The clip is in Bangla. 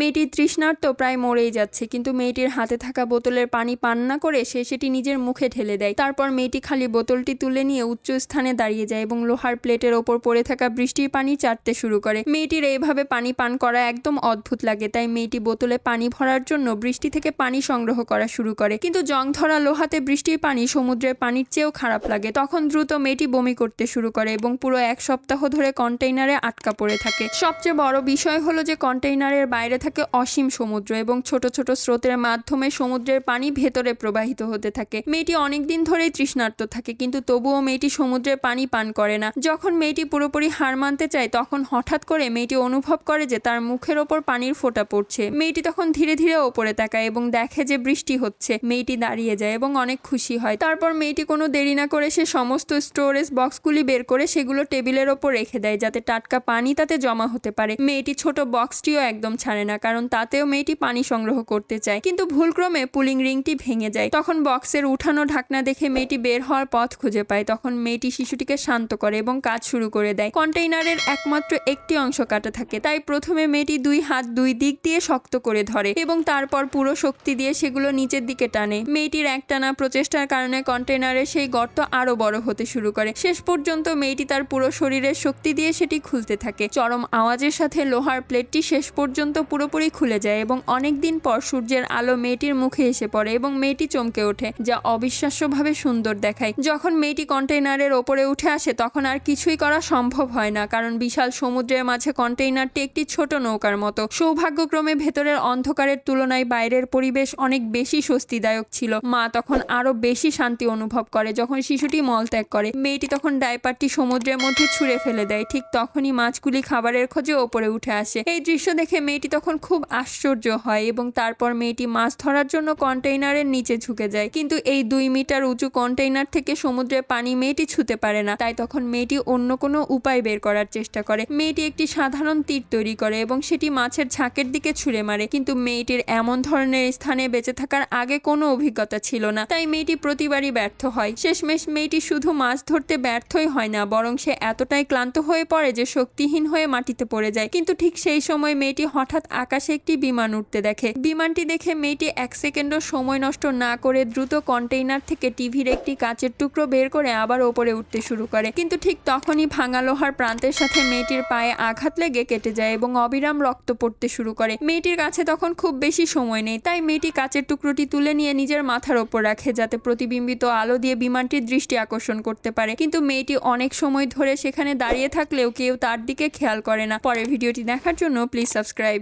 মেয়েটির তৃষ্ণার্ত প্রায় মরেই যাচ্ছে, কিন্তু মেয়েটির হাতে থাকা বোতলের পানি পান না করে সে সেটি নিজের মুখে ঢেলে দেয়। তারপর মেয়েটি খালি বোতলটি তুলে নিয়ে উচ্চ স্থানে দাঁড়িয়ে যায় এবং লোহার প্লেটের ওপর পড়ে থাকা বৃষ্টির পানি চাটতে শুরু করে। মেয়েটির এইভাবে পানি পান করা একদম অদ্ভুত লাগে, তাই মেয়েটি বোতলে পানি ভরার জন্য বৃষ্টি থেকে পানি সংগ্রহ করা শুরু করে। কিন্তু জং ধরা লোহাতে বৃষ্টির পানি সমুদ্রের পানির চেয়েও খারাপ লাগে। তখন দ্রুত মেয়েটি বমি করতে শুরু করে এবং পুরো এক সপ্তাহ ধরে কন্টেইনারে আটকা পড়ে থাকে। সবচেয়ে বড় বিষয় হলো যে কন্টেইনারের বাইরে থাকে অসীম সমুদ্র এবং ছোট ছোট স্রোতের মাধ্যমে সমুদ্রের পানি ভেতরে প্রবাহিত হতে থাকে। মেয়েটি অনেকদিন ধরেই তৃষ্ণার্ত থাকে, কিন্তু তবুও মেয়েটি সমুদ্রের পানি পান করে না। যখন মেয়েটি পুরোপুরি হার মানতে চায়, তখন হঠাৎ করে মেয়েটি অনুভব করে যে তার মুখের ওপর পানির ফোঁটা পড়ছে। মেয়েটি তখন ধীরে ধীরে ওপরে তাকায় এবং দেখে যে বৃষ্টি হচ্ছে। মেয়েটি দাঁড়িয়ে যায় এবং অনেক খুশি হয়। তারপর মেয়েটি কোনো দেরি না করে সে সমস্ত স্টোরেজ বক্সগুলি বের করে সেগুলো টেবিলের ওপর রেখে দেয়, যাতে টাটকা পানি তাতে জমা হতে পারে। মেয়েটি ছোট বক্সটিও একদম ছাড়ে না। কারণ তাতেও মেয়েটি পানি সংগ্রহ করতে চায়। কিন্তু ভুলক্রমে পুলিং রিংটি ভেঙে যায়। তখন বক্সের উঠানো ঢাকনা দেখে মেয়েটি বের হওয়ার পথ খুঁজে পায়। তখন মেয়েটি শিশুটিকে শান্ত করে এবং কাজ শুরু করে দেয়। কন্টেইনারের একমাত্র একটি অংশ কাটা থাকে। তাই প্রথমে মেয়েটি দুই হাত দুই দিক দিয়ে শক্ত করে ধরে এবং তারপর পুরো শক্তি দিয়ে সেগুলো নিচের দিকে টানে। মেয়েটির একটানা প্রচেষ্টার কারণে কন্টেইনারের সেই গর্ত আরও বড় হতে শুরু করে। শেষ পর্যন্ত মেয়েটি তার পুরো শরীরের শক্তি দিয়ে সেটি খুলতে থাকে। চরম আওয়াজের সাথে লোহার প্লেটটি শেষ পর্যন্ত পুরোপুরি খুলে যায় এবং অনেক দিন পর সূর্যের আলো মেয়েটির মুখে এসে পড়ে এবং মেয়েটি চমকে ওঠে, যা অবিশ্বাস্যভাবে সুন্দর দেখায়। যখন মেয়েটি কন্টেইনারের ওপরে উঠে আসে, তখন আর কিছুই করা সম্ভব হয় না, কারণ বিশাল সমুদ্রের মাঝে কন্টেইনারটি একটি ছোট নৌকার মতো। সৌভাগ্যক্রমে ভেতরের অন্ধকারের তুলনায় বাইরের পরিবেশ অনেক বেশি স্বস্তিদায়ক ছিল। মা তখন আরও বেশি শান্তি অনুভব করে যখন শিশুটি মল ত্যাগ করে। মেয়েটি তখন ডাইপারটি সমুদ্রের মধ্যে ছুঁড়ে ফেলে দেয়। ঠিক তখনই মাছগুলি খাবারের খোঁজে ওপরে উঠে আসে। এই দৃশ্য দেখে মেয়েটি তখন খুব আশ্চর্য হয় এবং তারপর মেয়েটি মাছ ধরার জন্য কন্টেইনারের নিচে ঝুঁকে যায়। কিন্তু এই দুই মিটার উঁচু কন্টেইনার থেকে সমুদ্রের পানি মেয়েটি ছুতে পারে না। তাই তখন মেয়েটি অন্য কোনো উপায় বের করার চেষ্টা করে। মেয়েটি একটি সাধারণ তীর তৈরি করে এবং সেটি মাছের ঝাঁকের দিকে ছুঁড়ে মারে। কিন্তু মেয়েটির এমন ধরনের স্থানে বেঁচে থাকার আগে কোনো অভিজ্ঞতা ছিল না। তাই মেয়েটি প্রতিবারই ব্যর্থ হয়। শেষমেশ মেয়েটি শুধু মাছ ধরতে ব্যর্থই হয় না, বরং সে এতটাই ক্লান্ত হয়ে পড়ে যে শক্তিহীন হয়ে মাটিতে পড়ে যায়। কিন্তু ঠিক সেই সময় মেয়েটি হঠাৎ আকাশে একটি বিমান উঠতে দেখে। বিমানটি দেখে মেয়েটি এক সেকেন্ডও সময় নষ্ট না করে দ্রুত কন্টেইনার থেকে টিভির একটি কাচের টুকরো বের করে আবার ওপরে উঠতে শুরু করে। কিন্তু ঠিক তখনই ভাঙা লোহার প্রান্তের সাথে মেয়েটির পায়ে আঘাত লেগে কেটে যায় এবং অবিরাম রক্ত পড়তে শুরু করে। মেয়েটির কাছে তখন খুব বেশি সময় নেই, তাই মেয়েটি কাচের টুকরোটি তুলে নিয়ে নিজের মাথার ওপর রাখে যাতে প্রতিবিম্বিত আলো দিয়ে বিমানটির দৃষ্টি আকর্ষণ করতে পারে। কিন্তু মেয়েটি অনেক সময় ধরে সেখানে দাঁড়িয়ে থাকলেও কেউ তার দিকে খেয়াল করে না। পরে ভিডিওটি দেখার জন্য প্লিজ সাবস্ক্রাইব।